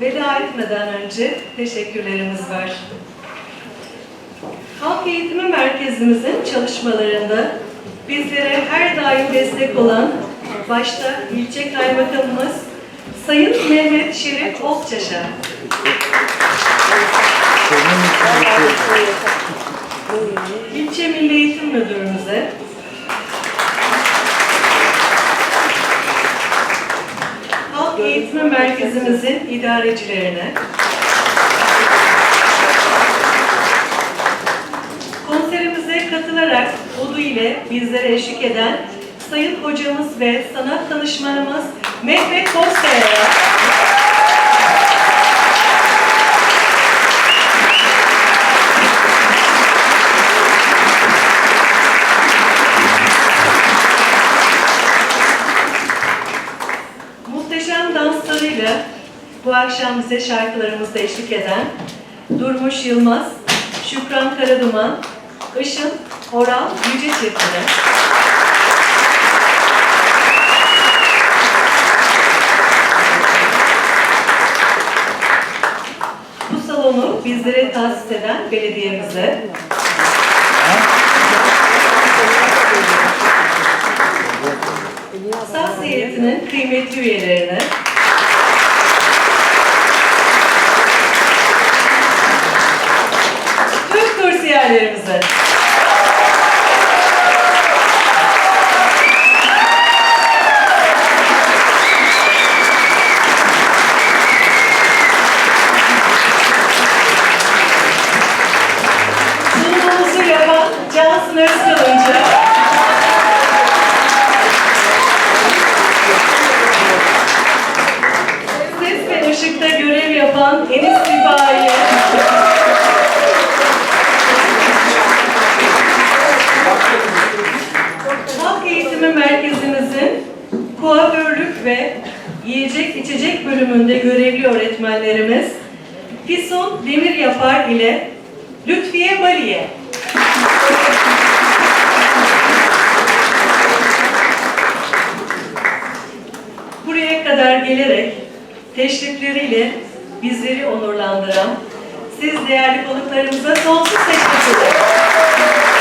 Veda etmeden önce teşekkürlerimiz var. Halk Eğitimi Merkezimizin çalışmalarında bizlere her daim destek olan başta ilçe kaymakamımız Sayın Mehmet Şerif Okçaş'a, Halk Eğitimi Merkezimizin idarecilerine, konserimize katılarak Odu ile bizlere eşlik eden Sayın Hocamız ve Sanat Danışmanımız Mehmet Bozkaya'ya, bu akşam bize şarkılarımızda eşlik eden Durmuş Yılmaz, Şükran Karaduman, Işın Oral Yüce Çiftli'ne, bu salonu bizlere tahsis eden belediyemize, Saz heyetinin kıymetli üyelerine, Özkalınca, Ses ve ışıkta görev yapan Enis Sipahi. Halk Eğitimi Merkezimizin kuaförlük ve yiyecek içecek bölümünde görevli öğretmenlerimiz Fison Demir Yapar ile Lütfiye Baliye. buraya kadar gelerek teşrifleriyle bizleri onurlandıran siz değerli konuklarımıza sonsuz teşekkür ederim.